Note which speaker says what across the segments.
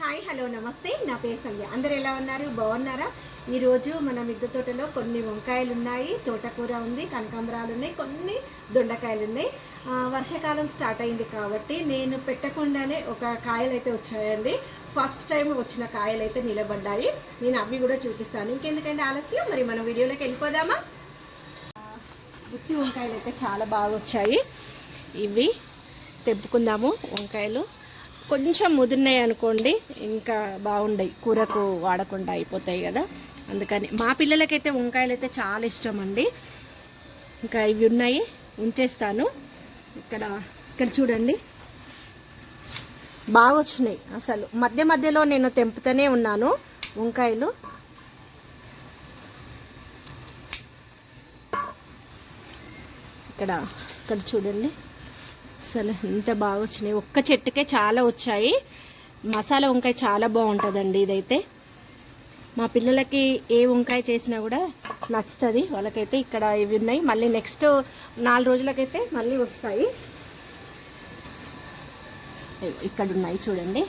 Speaker 1: Hi hello నమస్తే. నా పేరు సంధ్య. అందరు ఎలా ఉన్నారు? బాగున్నారా? ఈరోజు మన మిద్దె తోటలో కొన్ని వంకాయలు ఉన్నాయి తోటకూర ఉంది కనకాంబరాలు ఉన్నాయి కొన్ని దొండకాయలు ఉన్నాయి వర్షాకాలం స్టార్ట్ అయింది కాబట్టి నేను పెట్టకుండానే ఒక కాయలు అయితే వచ్చాయండి. ఫస్ట్ టైం వచ్చిన కాయలు అయితే నిలబడ్డాయి. నేను అవి కూడా చూపిస్తాను. ఇంకెందుకంటే ఆలస్యం? మరి మన వీడియోలోకి వెళ్ళిపోదామా? గుత్తి వంకాయలు అయితే చాలా బాగా వచ్చాయి ఇవి తెంపుకుందాము వంకాయలు. కొంచెం ముదిరినాయి అనుకోండి ఇంకా బాగుండయి. కూరకు వాడకుండా అయిపోతాయి కదా. అందుకని మా పిల్లలకైతే వంకాయలు అయితే చాలా ఇష్టం అండి ఇంకా ఇవి ఉన్నాయి ఉంచేస్తాను. ఇక్కడ ఇక్కడ చూడండి. బాగా వచ్చినాయి అసలు. మధ్య మధ్యలో నేను తెంపుతూనే ఉన్నాను వంకాయలు. ఇక్కడ ఇక్కడ చూడండి. అసలు ఎంత బాగా వచ్చినాయి ఒక్క చెట్టుకే చాలా వచ్చాయి. మసాలా వంకాయ చాలా బాగుంటుందండి ఇదైతే. మా పిల్లలకి ఏ వంకాయ చేసినా కూడా నచ్చుతుంది. వాళ్ళకైతే ఇక్కడ ఇవి ఉన్నాయి. మళ్ళీ నెక్స్ట్ నాలుగు రోజులకైతే మళ్ళీ వస్తాయి. ఇక్కడ ఉన్నాయి చూడండి.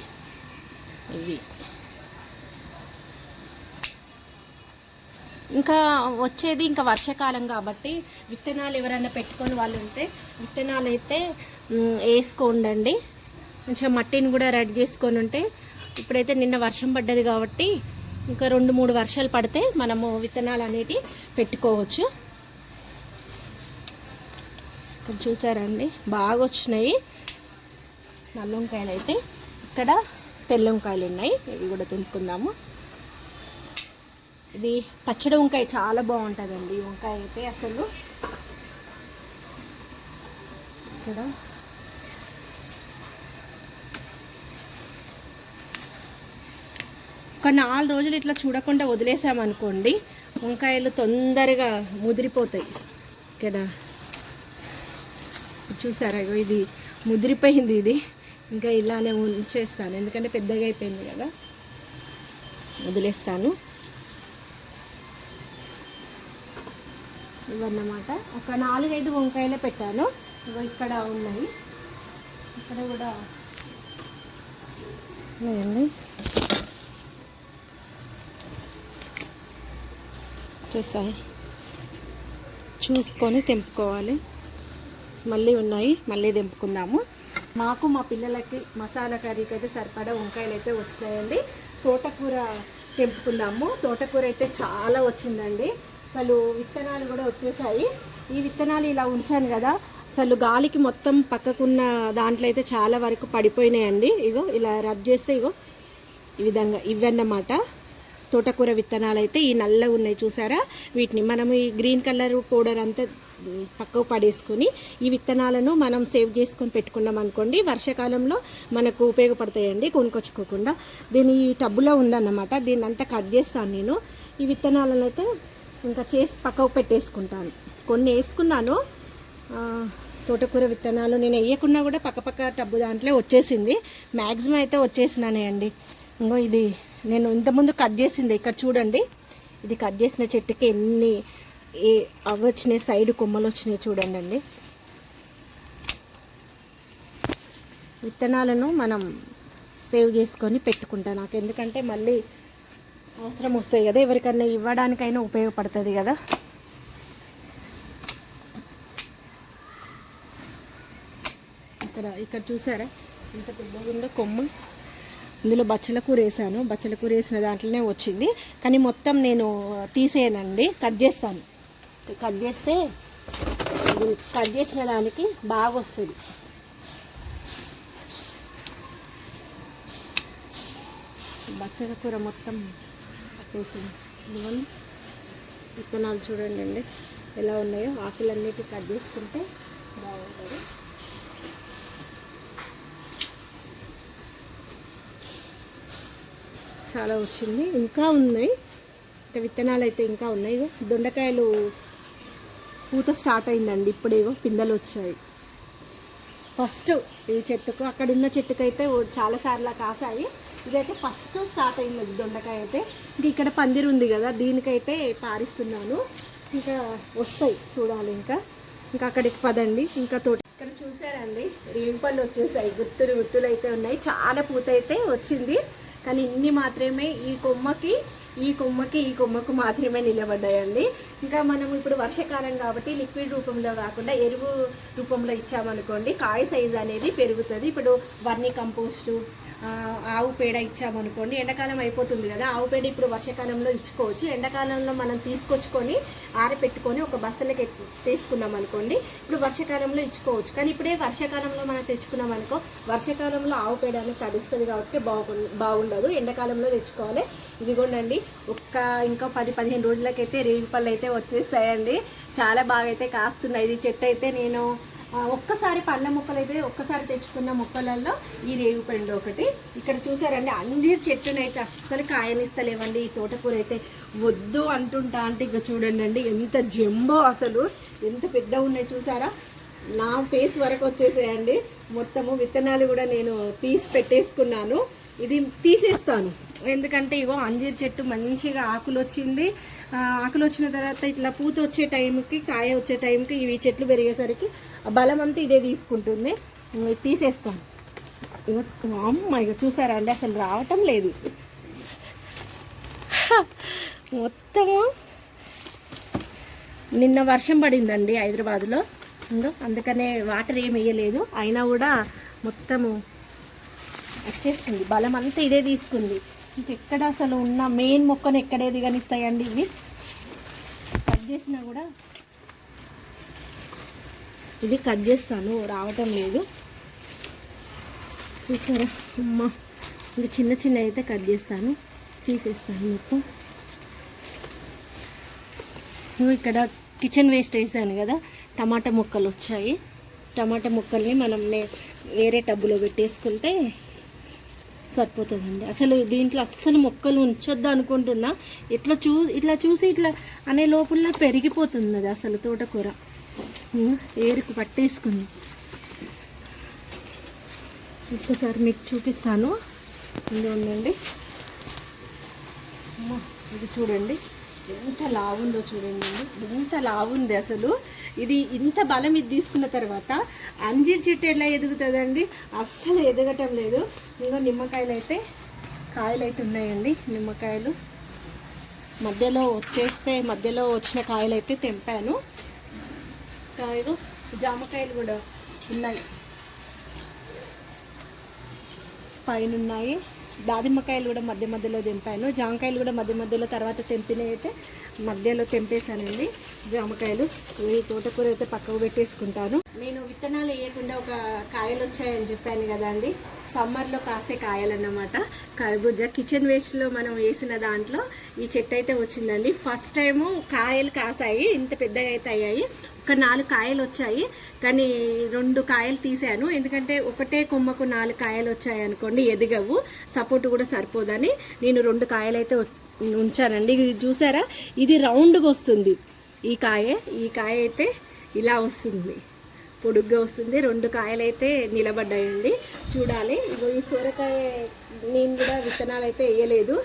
Speaker 1: ఇవి. ఇంకా వచ్చేది ఇంకా వర్షాకాలం కాబట్టి విత్తనాలు ఎవరైనా పెట్టుకొని వాళ్ళు ఉంటే విత్తనాలు అయితే వేసుకోండి మంచిగా మట్టిని కూడా రెడీ చేసుకొని ఉంటే ఇప్పుడైతే నిన్న వర్షం పడ్డది కాబట్టి ఇంకా రెండు మూడు వర్షాలు పడితే మనము విత్తనాలు అనేటి పెట్టుకోవచ్చు. ఇక్కడ చూసారండి బాగా వచ్చినాయి. నల్ల వంకాయలు అయితే ఇక్కడ తెల్ల వంకాయలు ఉన్నాయి. ఇవి కూడా తెంపుకుందాము ఇది పచ్చడి వంకాయ చాలా బాగుంటుందండి. వంకాయ అయితే అసలు ఇక్కడ ఒక నాలుగు రోజులు ఇట్లా చూడకుండా వదిలేసామనుకోండి వంకాయలు తొందరగా ముదిరిపోతాయి. ఇక్కడ చూసారా? ఇది ముదిరిపోయింది ఇది. ఇంకా ఇలానే ఉంచేస్తాను. ఎందుకంటే పెద్దగా అయిపోయింది కదా. వదిలేస్తాను. ఇవన్నమాట ఒక నాలుగైదు వంకాయలే పెట్టాను. ఇక్కడ ఉన్నాయి. ఇక్కడ కూడా ఉన్నాయండి చేసాయి చూసుకొని తెంపుకోవాలి. మళ్ళీ ఉన్నాయి. మళ్ళీ తెంపుకుందాము. మాకు మా పిల్లలకి మసాలా కర్రీకి అయితే సరిపడా వంకాయలు అయితే వచ్చినాయండి. తోటకూర తెంపుకుందాము. తోటకూర అయితే చాలా వచ్చిందండి. అసలు విత్తనాలు కూడా వచ్చేసాయి. ఈ విత్తనాలు ఇలా ఉంచాను కదా అసలు గాలికి మొత్తం పక్కకున్న దాంట్లో అయితే చాలా వరకు పడిపోయినాయండి. ఇగో ఇలా రబ్ చేస్తే ఇగో ఈ విధంగా ఇవన్నమాట తోటకూర విత్తనాలు అయితే ఈ నల్లగా ఉన్నాయి చూసారా? వీటిని మనం ఈ గ్రీన్ కలర్ పౌడర్ అంతా పక్కకు పడేసుకొని ఈ విత్తనాలను మనం సేవ్ చేసుకొని పెట్టుకున్నాం అనుకోండి వర్షాకాలంలో మనకు ఉపయోగపడతాయండి కొనుక్కొచ్చుకోకుండా. దీని ఈ టబ్బులో ఉందన్నమాట. దీన్ని అంతా కట్ చేస్తాను నేను. ఈ విత్తనాలను అయితే ఇంకా చేసి పక్కకు పెట్టేసుకుంటాను. కొన్ని వేసుకున్నాను. తోటకూర విత్తనాలు నేను వేయకున్నా కూడా పక్కపక్క టబ్బు దాంట్లో వచ్చేసింది. మ్యాక్సిమం అయితే వచ్చేసినానే అండి. ఇంకో ఇది నేను ఇంతకుముందు కట్ చేసింది. ఇక్కడ చూడండి. ఇది కట్ చేసిన చెట్టుకి ఎన్ని ఏ అవి వచ్చినాయి సైడ్ కొమ్మలు వచ్చినాయి చూడండి అండి. విత్తనాలను మనం సేవ్ చేసుకొని పెట్టుకుంటాను. నాకు ఎందుకంటే మళ్ళీ అవసరం వస్తాయి కదా ఎవరికైనా ఇవ్వడానికైనా ఉపయోగపడుతుంది కదా. ఇక్కడ ఇక్కడ చూసారా? ఎంత పెద్దగా ఉందో కొమ్మ. ఇందులో బచ్చల కూర వేసాను. బచ్చల కూర వేసిన దాంట్లోనే వచ్చింది. కానీ మొత్తం నేను తీసేయనండి. కట్ చేస్తాను. కట్ చేస్తే కట్ చేసిన దానికి బాగా వస్తుంది. బచ్చల కూర మొత్తం వేసింది ఇదిగోండి. విత్తనాలు చూడండి అండి. ఎలా ఉన్నాయో ఆకులన్నిటి కట్ చేసుకుంటే బాగుంటుంది. చాలా వచ్చింది. ఇంకా ఉన్నాయి ఇంకా విత్తనాలు అయితే ఇంకా ఉన్నాయి. ఇగో దొండకాయలు పూత స్టార్ట్ అయిందండి. ఇప్పుడేగో పిందెలు వచ్చాయి. ఫస్ట్ ఈ చెట్టుకు అక్కడున్న చెట్టుకైతే చెట్టుకు అయితే చాలా కాసాయి. ఇదైతే ఫస్ట్ స్టార్ట్ అయింది దొండకాయ అయితే. ఇంక ఇక్కడ పందిరి ఉంది కదా దీనికైతే పారిస్తున్నాను. ఇంకా వస్తాయి చూడాలి ఇంకా. ఇంకా అక్కడికి పదండి. ఇంకా తోట ఇక్కడ చూసారండి రేగు పళ్ళు వచ్చేసాయి. గుత్తులు గుత్తులు అయితే ఉన్నాయి. చాలా పూత అయితే వచ్చింది. కానీ ఇన్ని మాత్రమే ఈ కొమ్మకి ఈ కొమ్మకి ఈ కొమ్మకు మాత్రమే నిలబడ్డాయండి. ఇంకా మనం ఇప్పుడు వర్షాకాలం కాబట్టి లిక్విడ్ రూపంలో కాకుండా ఎరువు రూపంలో ఇచ్చామనుకోండి కాయ సైజ్ అనేది పెరుగుతుంది. ఇప్పుడు వర్ణి కంపోస్టు ఆవు పేడ ఇచ్చామనుకోండి ఎండాకాలం అయిపోతుంది కదా ఆవు పేడ ఇప్పుడు వర్షాకాలంలో ఇచ్చుకోవచ్చు. ఎండాకాలంలో మనం తీసుకొచ్చుకొని ఆరపెట్టుకొని ఒక బస్సులకి తీసుకున్నాం అనుకోండి ఇప్పుడు వర్షాకాలంలో ఇచ్చుకోవచ్చు. కానీ ఇప్పుడే వర్షాకాలంలో మనం తెచ్చుకున్నాం అనుకో వర్షాకాలంలో ఆవు పేడ అనేది తడుస్తుంది కాబట్టి బాగు బాగుండదు. ఎండాకాలంలో తెచ్చుకోవాలి. ఇదిగోండి ఒక్క ఇంకా పది పదిహేను రోజులకైతే రేగి పళ్ళు అయితే వచ్చేస్తాయండి చాలా బాగా అయితే కాస్తున్నాయి. ఇది చెట్టు అయితే నేను ఒక్కసారి పండ్ల మొక్కలు అయితే ఒక్కసారి తెచ్చుకున్న మొక్కలలో ఈ రేవు పండు ఒకటి. ఇక్కడ చూసారండి అన్ని చెట్టునైతే అస్సలు కాయనిస్తలేవండి. ఈ తోటకూర అయితే వద్దు అంటుంటా అంటే ఇక చూడండి అండి ఎంత జంబో అసలు. ఎంత పెద్ద ఉన్నాయి చూసారా? నా ఫేస్ వరకు వచ్చేసాయండి. మొత్తము విత్తనాలు కూడా నేను తీసి పెట్టేసుకున్నాను. ఇది తీసేస్తాను. ఎందుకంటే ఇగో అంజీర్ చెట్టు మంచిగా ఆకులు వచ్చింది. ఆకులు వచ్చిన తర్వాత ఇట్లా పూత వచ్చే టైంకి కాయ వచ్చే టైంకి ఇవి చెట్లు పెరిగేసరికి బలం అంతా ఇదే తీసుకుంటుంది. తీసేస్తాం. అమ్మ ఇక చూసారా అండి? అసలు రావటం లేదు. మొత్తము నిన్న వర్షం పడిందండి హైదరాబాద్లో. ఉందో అందుకనే వాటర్ ఏమి వేయలేదు. అయినా కూడా మొత్తము వచ్చేస్తుంది బలం అంతా ఇదే తీసుకుంది. ఇంకెక్కడ అసలు ఉన్న మెయిన్ మొక్కను ఎక్కడే దిగనిస్తాయండి ఇవి? కట్ చేసినా కూడా ఇది కట్ చేస్తాను రావటం లేదు. చూసారా? అమ్మ ఇంకా చిన్న చిన్న అయితే కట్ చేస్తాను. తీసేస్తాను మొత్తం. ఇక్కడ కిచెన్ వేస్ట్ వేసాను కదా టమాటా ముక్కలు వచ్చాయి. టమాటా ముక్కల్ని మనం వేరే టబ్బులో పెట్టేసుకుంటే సరిపోతుందండి. అసలు దీంట్లో అస్సలు మొక్కలు ఉంచొద్దు అనుకుంటున్నా. ఇట్లా చూ ఇట్లా చూసి ఇట్లా అనే లోపల పెరిగిపోతుంది అది అసలు తోటకూర. ఏరుకు పట్టేసుకుంది. ఒక్కసారి మీకు చూపిస్తాను. ఇది ఉందండి ఇది చూడండి. ఎంత లావుందో చూడండి. అండి. ఎంత లావుంది అసలు. ఇది ఇంత బలం ఇది తీసుకున్న తర్వాత అంజీర్ చెట్టు ఎలా ఎదుగుతుందండి? అస్సలు ఎదగటం లేదు. ఇంకా నిమ్మకాయలు అయితే కాయలు అయితే ఉన్నాయండి. నిమ్మకాయలు. మధ్యలో వచ్చేస్తే మధ్యలో వచ్చిన కాయలు అయితే తెంపాను. కాయలు జామకాయలు కూడా ఉన్నాయి. పైన ఉన్నాయి దానిమ్మకాయలు కూడా మధ్య మధ్యలో తెంపాను. జామకాయలు కూడా మధ్య మధ్యలో తర్వాత తెంపినవి అయితే మధ్యలో తెంపేశానండి. జామకాయలు. ఈ తోటకూర అయితే పక్కకు పెట్టేసుకుంటాను. నేను విత్తనాలు వేయకుండా ఒక కాయలు వచ్చాయని చెప్పాను కదండి. సమ్మర్లో కాసే కాయలు అన్నమాట కర్బూజా. కిచెన్ వేస్ట్లో మనం వేసిన దాంట్లో ఈ చెట్టు అయితే వచ్చిందండి. ఫస్ట్ టైము కాయలు కాసాయి. ఇంత పెద్దగా అయితే అయ్యాయి. ఒక నాలుగు కాయలు వచ్చాయి. కానీ రెండు కాయలు తీసాను ఎందుకంటే ఒకటే కొమ్మకు నాలుగు కాయలు వచ్చాయి అనుకోండి ఎదిగవు. సపోర్ట్ కూడా సరిపోదని నేను రెండు కాయలు అయితే ఉంచానండి. ఇది చూసారా? ఇది రౌండ్గా వస్తుంది. ఈ కాయ ఈ కాయ అయితే ఇలా వస్తుంది. పొడుగ్గా వస్తుంది. రెండు కాయలు అయితే నిలబడ్డాయండి. చూడాలి. ఇగో ఈ సొరకాయ నేను కూడా విత్తనాలు అయితే వేయలేదు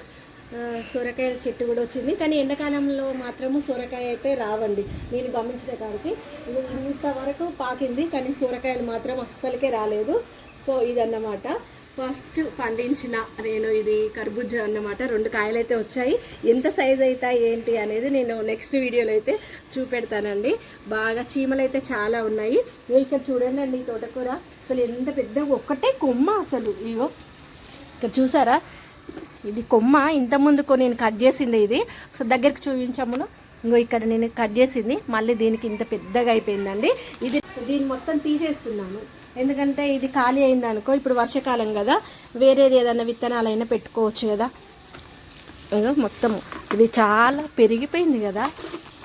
Speaker 1: సొరకాయ చెట్టు కూడా వచ్చింది. కానీ ఎండాకాలంలో మాత్రము సొరకాయ అయితే రావండి. నేను గమనించిన కాడికి ఇది ఇంతవరకు పాకింది కానీ సొరకాయలు మాత్రం అస్సలకే రాలేదు. సో ఇదన్నమాట. ఫస్ట్ పండించిన నేను ఇది కర్బూజా అన్నమాట. రెండు కాయలు అయితే వచ్చాయి. ఎంత సైజ్ అవుతాయి ఏంటి అనేది నేను నెక్స్ట్ వీడియోలో అయితే చూపెడతానండి. బాగా చీమలు అయితే చాలా ఉన్నాయి. ఇగో ఇక్కడ చూడండి అండి తోటకూర. అసలు ఎంత పెద్ద ఒక్కటే కొమ్మ అసలు. ఇగో ఇక్కడ చూసారా? ఇది కొమ్మ. ఇంతకుముందుకు నేను కట్ చేసింది ఇది. ఒకసారి దగ్గరికి చూపించమును. ఇంకో ఇక్కడ నేను కట్ చేసింది. మళ్ళీ దీనికి ఇంత పెద్దగా అయిపోయిందండి. ఇది దీన్ని మొత్తం తీసేస్తున్నాను. ఎందుకంటే ఇది ఖాళీ అయింది అనుకో ఇప్పుడు వర్షాకాలం కదా వేరేది ఏదైనా విత్తనాలైనా పెట్టుకోవచ్చు కదా. మొత్తము ఇది చాలా పెరిగిపోయింది కదా.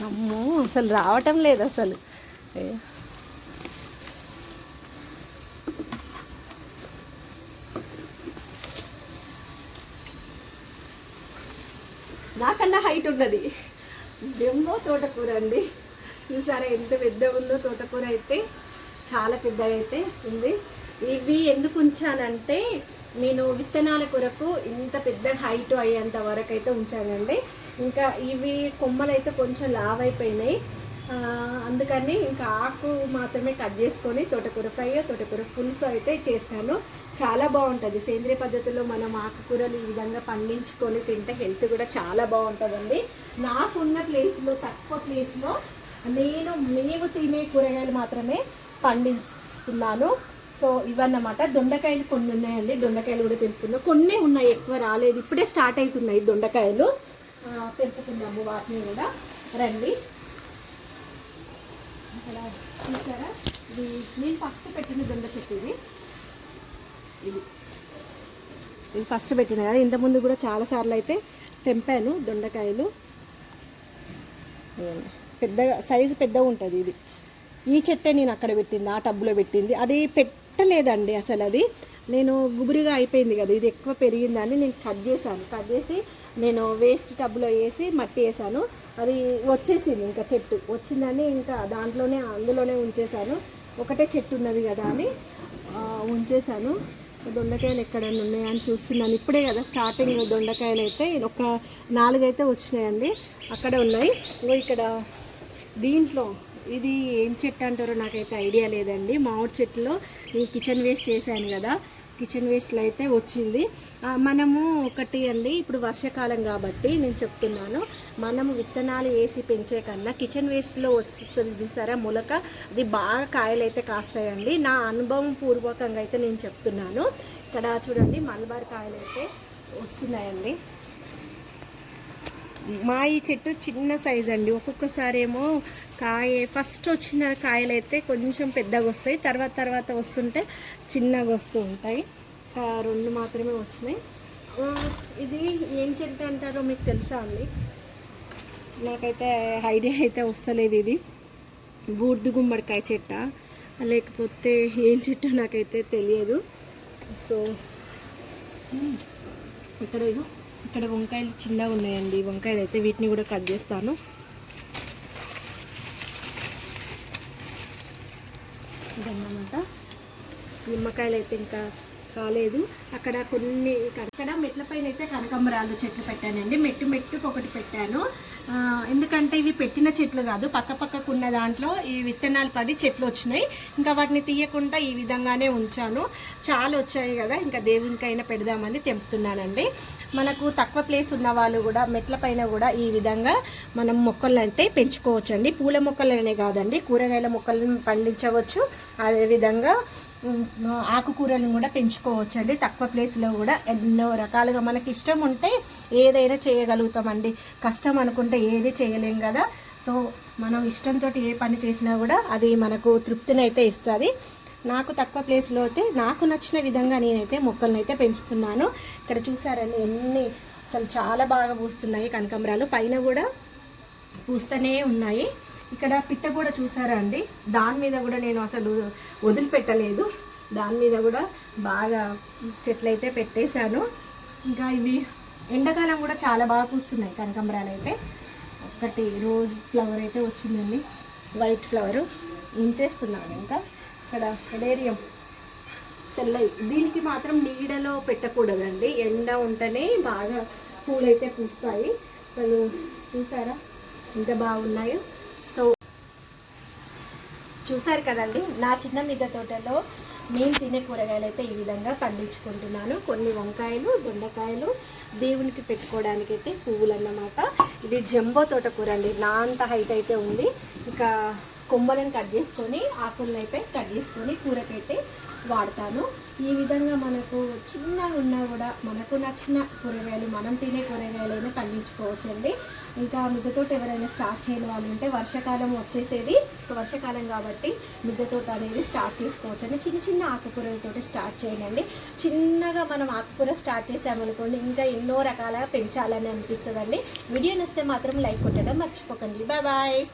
Speaker 1: అమ్మో అసలు రావటం లేదు అసలు. నాకన్నా హైట్ ఉన్నది. జంబో తోటకూర అండి. చూసారా ఎంత పెద్ద ఉందో తోటకూర అయితే. చాలా పెద్దదైతే ఉంది. ఇవి ఎందుకు ఉంచానంటే నేను విత్తనాల కొరకు ఇంత పెద్ద హైట్ అయ్యేంత వరకు అయితే ఉంచానండి. ఇంకా ఇవి కొమ్మలు అయితే కొంచెం లావ్ అయిపోయినాయి అందుకని ఇంకా ఆకు మాత్రమే కట్ చేసుకొని తోటకూర ఫ్రై తోటకూర పులుసు అయితే చేస్తాను. చాలా బాగుంటుంది. సేంద్రియ పద్ధతిలో మనం ఆకుకూరలు ఈ విధంగా పండించుకొని తింటే హెల్త్ కూడా చాలా బాగుంటుందండి. నాకున్న ప్లేస్లో తక్కువ ప్లేస్లో నేను మేము తినే కూరగాయలు మాత్రమే పండించుకున్నాను. సో ఇవన్నమాట. దొండకాయలు కొన్ని ఉన్నాయండి. దొండకాయలు కూడా తెంపుకున్నాం కొన్ని ఉన్నాయి. ఎక్కువ రాలేదు. ఇప్పుడే స్టార్ట్ అవుతున్నాయి దొండకాయలు. ఆ, వాటిని కూడా. రండి. ఇక్కడ చూసారా? ఇది నేను ఫస్ట్ పెట్టిన దొండ చెట్టు ఇది. ఇది. ఇది ఫస్ట్ పెట్టిన కదా. ఇంతకుముందు కూడా చాలాసార్లు అయితే తెంపాను దొండకాయలు. పెద్దగా సైజు పెద్దగా ఉంటుంది ఇది. ఈ చెట్టే నేను అక్కడ పెట్టింది ఆ టబ్బులో పెట్టింది. అది పెట్టలేదండి అసలు అది. నేను గుబురుగా అయిపోయింది కదా ఇది ఎక్కువ పెరిగిందని నేను కట్ చేశాను. కట్ చేసి నేను వేస్ట్ టబ్లో వేసి మట్టి వేసాను అది వచ్చేసింది ఇంకా చెట్టు. వచ్చిందని ఇంకా దాంట్లోనే అందులోనే ఉంచేశాను. ఒకటే చెట్టు ఉన్నది కదా అని ఉంచేశాను. దొండకాయలు ఎక్కడైనా ఉన్నాయా అని చూస్తున్నాను. ఇప్పుడే కదా స్టార్టింగ్ దొండకాయలు అయితే ఒక నాలుగైతే వచ్చినాయండి. అక్కడే ఉన్నాయి. ఇక్కడ దీంట్లో ఇది ఏం చెట్టు అంటారో నాకైతే ఐడియా లేదండి. మామిడి చెట్టులో నేను కిచెన్ వేస్ట్ చేశాను కదా. కిచెన్ వేస్ట్లో అయితే వచ్చింది. మనము ఒకటి అండి ఇప్పుడు వర్షాకాలం కాబట్టి నేను చెప్తున్నాను. మనము విత్తనాలు వేసి పెంచే కన్నా కిచెన్ వేస్ట్లో వస్తుంది చూసారా? మొలక అది బాగా కాయలు అయితే కాస్తాయండి. నా అనుభవం పూర్వకంగా అయితే నేను చెప్తున్నాను. ఇక్కడ చూడండి మల్బార్ కాయలు అయితే వస్తున్నాయండి. మా ఈ చెట్టు చిన్న సైజ్ అండి. ఒక్కొక్కసారి ఏమో కాయ ఫస్ట్ వచ్చిన కాయలు అయితే కొంచెం పెద్దగా వస్తాయి. తర్వాత తర్వాత వస్తుంటే చిన్నగా వస్తూ ఉంటాయి. రెండు మాత్రమే వచ్చినాయి. ఇది ఏం చెట్టు అంటారో మీకు తెలుసా అండి? నాకైతే ఐడియా అయితే వస్తలేదు ఇది. బూర్దు గుమ్మడికాయ చెట్ట? లేకపోతే ఏం చెట్టు నాకైతే తెలియదు. సో ఇక్కడ ఇదో ఇక్కడ వంకాయలు చిన్నగా ఉన్నాయండి. వంకాయలు అయితే వీటిని కూడా కట్ చేస్తాను. ఇదన్నమాట. నిమ్మకాయలు అయితే ఇంకా కాలేదు అక్కడ కొన్ని అక్కడ మెట్ల పైన అయితే కనకంబరాలు చెట్లు పెట్టానండి. మెట్టు మెట్టుకు ఒకటి పెట్టాను. ఎందుకంటే ఇవి పెట్టిన చెట్లు కాదు పక్క పక్కకు ఉన్న దాంట్లో ఈ విత్తనాలు పడి చెట్లు వచ్చినాయి. ఇంకా వాటిని తీయకుండా ఈ విధంగానే ఉంచాను. చాలా వచ్చాయి కదా ఇంకా దేవునికైనా పెడదామని తెంపుతున్నానండి. మనకు తక్కువ ప్లేస్ ఉన్న వాళ్ళు కూడా మెట్ల పైన కూడా ఈ విధంగా మనం మొక్కలు అయితే పెంచుకోవచ్చండి. పూల మొక్కలనే కాదండి కూరగాయల మొక్కలను పండించవచ్చు. అదేవిధంగా ఆకుకూరలను కూడా పెంచుకోవచ్చు అండి తక్కువ ప్లేస్లో కూడా ఎన్నో రకాలుగా మనకి ఇష్టం ఉంటే ఏదైనా చేయగలుగుతామండి. కష్టం అనుకుంటే ఏది చేయలేం కదా. సో మనం ఇష్టంతో ఏ పని చేసినా కూడా అది మనకు తృప్తిని అయితే ఇస్తుంది. నాకు తక్కువ ప్లేస్లో అయితే నాకు నచ్చిన విధంగా నేనైతే మొక్కలను అయితే పెంచుతున్నాను. ఇక్కడ చూసారండి ఎన్ని అసలు చాలా బాగా పూస్తున్నాయి కనకాంబరాలు. పైన కూడా పూస్తూనే ఉన్నాయి. ఇక్కడ పిట్ట కూడా చూసారా అండి? దాని మీద కూడా నేను అసలు వదిలిపెట్టలేదు. దాని మీద కూడా బాగా చెట్లు అయితే పెట్టేశాను. ఇంకా ఇవి ఎండాకాలం కూడా చాలా బాగా పూస్తున్నాయి కనకంబరాలు అయితే ఒకటి రోజ్ ఫ్లవర్ అయితే వచ్చిందండి. వైట్ ఫ్లవర్ ఉంచేస్తున్నాను ఇంకా. ఇక్కడ డేరియం తెల్లవి దీనికి మాత్రం నీడలో పెట్టకూడదండి. ఎండ ఉంటేనే బాగా పూలైతే పూస్తాయి. అసలు చూసారా? ఎంత బాగున్నాయో. చూసారు కదండి నా చిన్న మిద్దె తోటలో మేము తినే కూరగాయలు అయితే ఈ విధంగా పండించుకుంటున్నాను. కొన్ని వంకాయలు దొండకాయలు దేవునికి పెట్టుకోవడానికి అయితే పువ్వులు అన్నమాట ఇది జంబో తోటకూర అండి నా అంత హైట్ అయితే ఉంది. ఇంకా కొమ్మలను కట్ చేసుకొని ఆకులను అయితే కట్ చేసుకొని కూరకైతే వాడతాను. ఈ విధంగా మనకు చిన్నగా ఉన్నా కూడా మనకు నచ్చిన కూరగాయలు మనం తినే కూరగాయలైనా పండించుకోవచ్చండి. ఇంకా మిద్దెతోట ఎవరైనా స్టార్ట్ చేయని వాళ్ళు ఉంటే వర్షాకాలం వచ్చేసేది. వర్షాకాలం కాబట్టి మిద్దెతోట అనేది స్టార్ట్ చేసుకోవచ్చు అండి చిన్న చిన్న ఆకుకూరలతో స్టార్ట్ చేయండి. చిన్నగా మనం ఆకుకూర స్టార్ట్ చేసామనుకోండి ఇంకా ఎన్నో రకాలుగా పెంచాలని అనిపిస్తుందండి. వీడియో నస్తే మాత్రం లైక్ కొట్టడం మర్చిపోకండి. Bye bye.